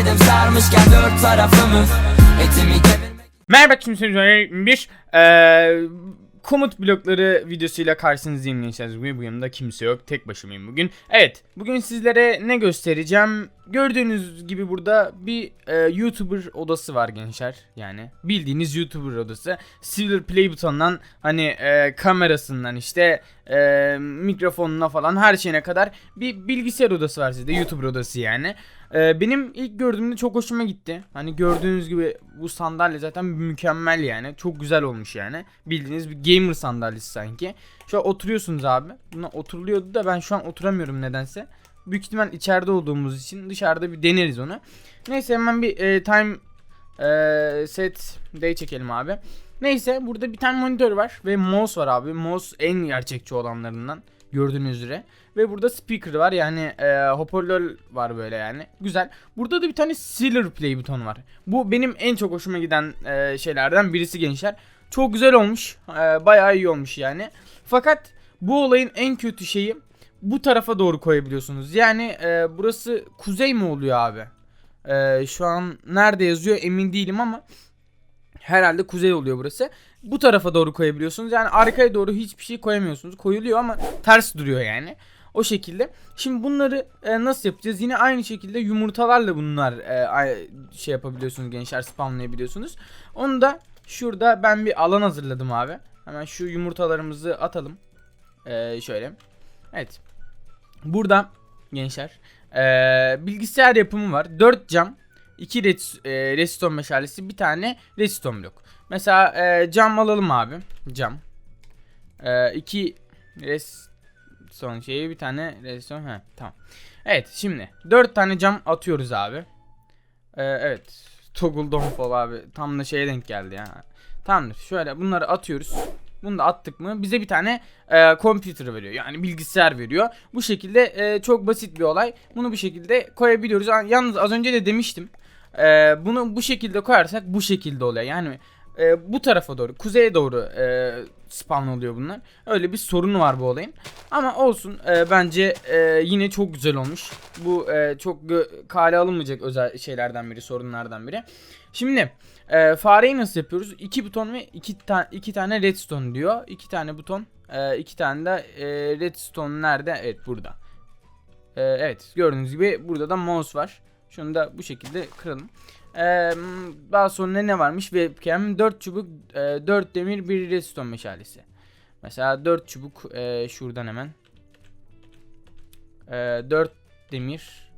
Saydım sarmışken dört tarafımı Etimi kemirmek Merhaba kimsiniz? Bir eee komut blokları videosuyla karşınızdayım gençler. Bu yanımda kimse yok. Tek başımayım bugün. Evet. Bugün sizlere ne göstereceğim? Gördüğünüz gibi burada bir eee, YouTuber odası var gençler. Yani bildiğiniz YouTuber odası. Silver Play butonundan hani eee, kamerasından işte eee, mikrofonuna falan her şeyine kadar bir bilgisayar odası var sizde. YouTuber odası yani. Ee, benim ilk gördüğümde çok hoşuma gitti. Hani gördüğünüz gibi bu sandalye zaten mükemmel yani. Çok güzel olmuş yani. Bildiğiniz bir gamer sandalyesi sanki. Şu an oturuyorsunuz abi. Buna oturuluyordu da ben şu an oturamıyorum nedense. Büyük ihtimal içeride olduğumuz için dışarıda bir deneriz onu. Neyse hemen bir e, time e, set day çekelim abi. Neyse burada bir tane monitör var ve mouse var abi. Mouse en gerçekçi olanlarından gördüğünüz üzere. Ve burada speaker var yani e, hoparlör var böyle yani. Güzel. Burada da bir tane Silver Play butonu var. Bu benim en çok hoşuma giden e, şeylerden birisi gençler. Çok güzel olmuş. E, bayağı iyi olmuş yani. Fakat bu olayın en kötü şeyi bu tarafa doğru koyabiliyorsunuz. Yani e, burası kuzey mi oluyor abi? E, şu an nerede yazıyor emin değilim ama herhalde kuzey oluyor burası. Bu tarafa doğru koyabiliyorsunuz. Yani arkaya doğru hiçbir şey koyamıyorsunuz. Koyuluyor ama ters duruyor yani. O şekilde. Şimdi bunları e, nasıl yapacağız? Yine aynı şekilde yumurtalarla bunlar e, şey yapabiliyorsunuz gençler spamlayabiliyorsunuz. Onu da şurada ben bir alan hazırladım abi. Hemen şu yumurtalarımızı atalım. E, şöyle. Evet. Burada gençler e, bilgisayar yapımı var. 4 cam, 2 red, e, redstone meşalesi, bir tane redstone blok. Mesela e, cam alalım abi. Cam. 2 redstone şeyi bir tane redstone. He, tamam. Evet şimdi 4 tane cam atıyoruz abi. E, evet. Toggle downfall abi. Tam da şeye denk geldi ya. Tamamdır. Şöyle bunları atıyoruz. Bunu da attık mı bize bir tane e, computer veriyor. Yani bilgisayar veriyor. Bu şekilde e, çok basit bir olay. Bunu bu şekilde koyabiliyoruz. Yalnız az önce de demiştim. E, bunu bu şekilde koyarsak bu şekilde oluyor. Yani e, bu tarafa doğru, kuzeye doğru e, spawn oluyor bunlar. Öyle bir sorunu var bu olayın. Ama olsun e, bence e, yine çok güzel olmuş. Bu e, çok kale alınmayacak özel şeylerden biri, sorunlardan biri. Şimdi e, fareyi nasıl yapıyoruz? İki buton ve iki, ta- iki tane redstone diyor. İki tane buton, e, iki tane de e, redstone nerede? Evet burada. E, evet gördüğünüz gibi burada da mouse var. Şunu da bu şekilde kıralım. Ee, daha sonra ne varmış? Webcam 4 çubuk, e, 4 demir, 1 redstone meşalesi. Mesela 4 çubuk şuradan hemen. E, 4 demir.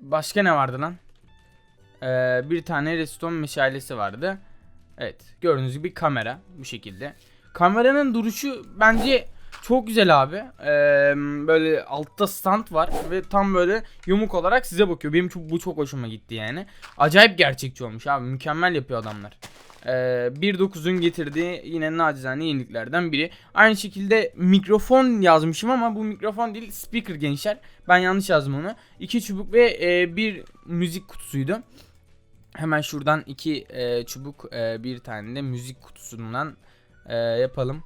Başka ne vardı lan? Bir tane redstone meşalesi vardı. Evet gördüğünüz gibi kamera bu şekilde. Kameranın duruşu bence çok güzel abi. Ee, böyle altta stand var ve tam böyle yumuk olarak size bakıyor. Benim çok, bu çok hoşuma gitti yani. Acayip gerçekçi olmuş abi. Mükemmel yapıyor adamlar. Ee, 1.9'un getirdiği yine nacizane yeniliklerden biri. Aynı şekilde mikrofon yazmışım ama bu mikrofon değil speaker gençler. Ben yanlış yazdım onu. İki çubuk ve e, bir müzik kutusuydu. Hemen şuradan iki e, çubuk e, bir tane de müzik kutusundan e, yapalım.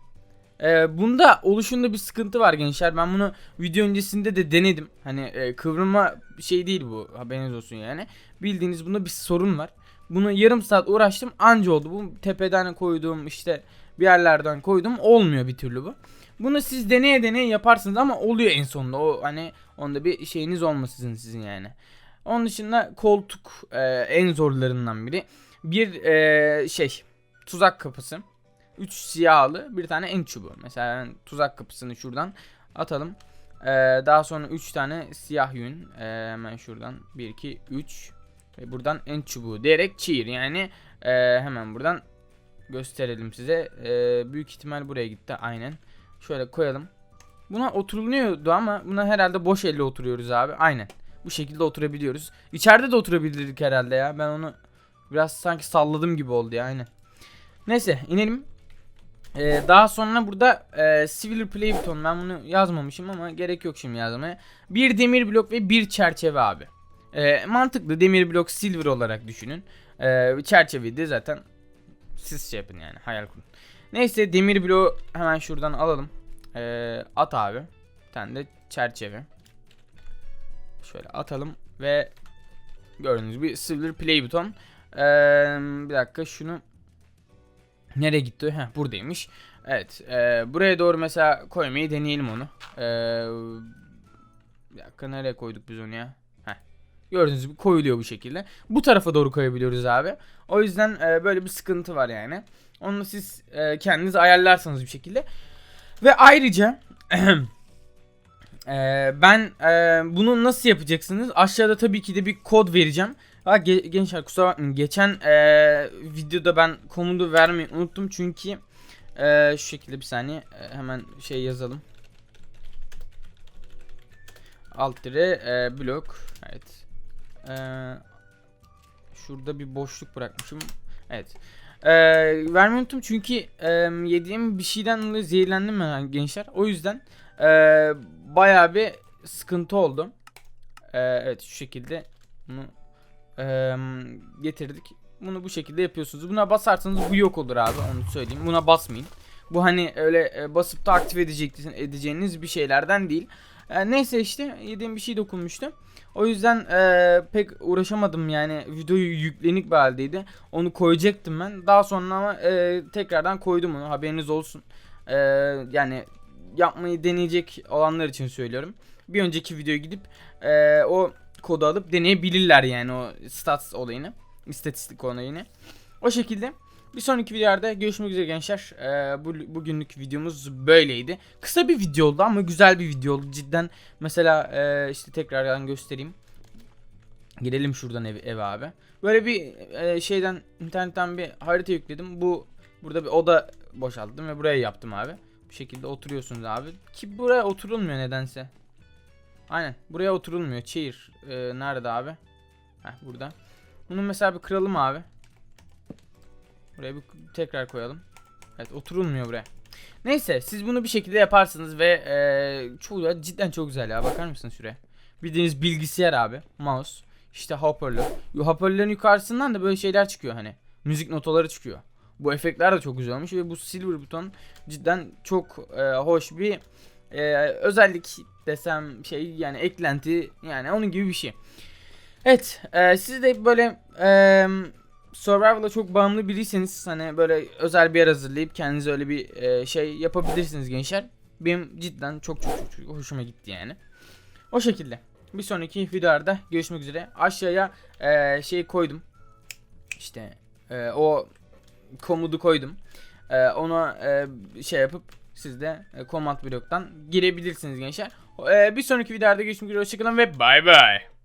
Ee, bunda oluşunda bir sıkıntı var gençler. Ben bunu video öncesinde de denedim. Hani e, kıvrılma şey değil bu. Haberiniz olsun yani. Bildiğiniz bunda bir sorun var. Bunu yarım saat uğraştım anca oldu. Bu tepeden koyduğum işte bir yerlerden koydum olmuyor bir türlü bu. Bunu siz deneye deneye yaparsınız ama oluyor en sonunda. O hani onda bir şeyiniz olmasın sizin yani. Onun dışında koltuk e, en zorlarından biri. Bir e, şey tuzak kapısı. 3 siyahlı bir tane en çubuğu. Mesela ben tuzak kapısını şuradan atalım. Ee, daha sonra 3 tane siyah yün. Ee, hemen şuradan 1 2 3 ve buradan en çubuğu diyerek çiğir. Yani e, hemen buradan gösterelim size. Ee, büyük ihtimal buraya gitti aynen. Şöyle koyalım. Buna oturuluyordu ama buna herhalde boş elle oturuyoruz abi. Aynen. Bu şekilde oturabiliyoruz. İçeride de oturabilirdik herhalde ya. Ben onu biraz sanki salladım gibi oldu ya aynen. Neyse inelim. Ee, daha sonra burada e, Civil Play buton ben bunu yazmamışım ama gerek yok şimdi yazmaya. Bir demir blok ve bir çerçeve abi. Ee, mantıklı demir blok silver olarak düşünün. Ee, çerçeveyi de zaten siz şey yapın yani hayal kurun. Neyse demir bloğu hemen şuradan alalım. Ee, at abi. Bir tane de çerçeve. Şöyle atalım. Ve gördüğünüz gibi silver play buton. Ee, bir dakika şunu nereye gitti? Heh, buradaymış. Evet. e, buraya doğru mesela koymayı deneyelim onu. Bir dakika nereye koyduk biz onu ya? Heh. Gördüğünüz gibi koyuluyor bu şekilde. Bu tarafa doğru koyabiliyoruz abi. O yüzden e, böyle bir sıkıntı var yani. Onu siz e, kendiniz ayarlarsanız bir şekilde. Ve ayrıca e, ben e, bunu nasıl yapacaksınız? Aşağıda tabii ki de bir kod vereceğim. Ha, ge- gençler kusura bakmayın. Geçen e, videoda ben komutu vermeyi unuttum çünkü e, şu şekilde bir saniye e, hemen şey yazalım. Alt dire e, blok. Evet. E, şurada bir boşluk bırakmışım. Evet. E, vermeyi unuttum çünkü e, yediğim bir şeyden dolayı zehirlendim ben gençler. O yüzden e, bayağı bir sıkıntı oldu. E, evet şu şekilde bunu e, getirdik. Bunu bu şekilde yapıyorsunuz. Buna basarsanız bu yok olur abi onu söyleyeyim. Buna basmayın. Bu hani öyle e, basıp da aktif edecek, edeceğiniz bir şeylerden değil. E, neyse işte yediğim bir şey dokunmuştu. O yüzden e, pek uğraşamadım yani videoyu yüklenik bir haldeydi. Onu koyacaktım ben. Daha sonra ama e, tekrardan koydum onu haberiniz olsun. E, yani yapmayı deneyecek olanlar için söylüyorum. Bir önceki videoya gidip e, o kodu alıp deneyebilirler yani o stats olayını. istatistik olayını. O şekilde. Bir sonraki videolarda görüşmek üzere gençler. Ee, bu, bugünlük videomuz böyleydi. Kısa bir video oldu ama güzel bir video oldu. Cidden mesela e, işte tekrardan göstereyim. Girelim şuradan ev, eve abi. Böyle bir e, şeyden internetten bir harita yükledim. Bu burada bir oda boşalttım ve buraya yaptım abi. Bu şekilde oturuyorsunuz abi. Ki buraya oturulmuyor nedense. Aynen buraya oturulmuyor. Chair e, nerede abi? Heh burada. Bunu mesela bir kıralım abi. Buraya bir tekrar koyalım. Evet oturulmuyor buraya. Neyse siz bunu bir şekilde yaparsınız ve e, çok cidden çok güzel ya bakar mısınız şuraya. Bildiğiniz bilgisayar abi. Mouse. işte hoparlör. Yo, hoparlörün yukarısından da böyle şeyler çıkıyor hani. Müzik notaları çıkıyor. Bu efektler de çok güzel olmuş ve bu silver buton cidden çok e, hoş bir e, özellik desem şey yani eklenti yani onun gibi bir şey. Evet e, siz de böyle e, Survival'a çok bağımlı biriyseniz hani böyle özel bir yer hazırlayıp kendinize öyle bir e, şey yapabilirsiniz gençler. Benim cidden çok çok çok, çok hoşuma gitti yani. O şekilde. Bir sonraki videolarda görüşmek üzere. Aşağıya e, şey koydum. İşte e, o komutu koydum. E, ona e, şey yapıp siz de e, command bloktan girebilirsiniz gençler. E, bir sonraki videolarda görüşmek üzere. Hoşçakalın ve bay bay.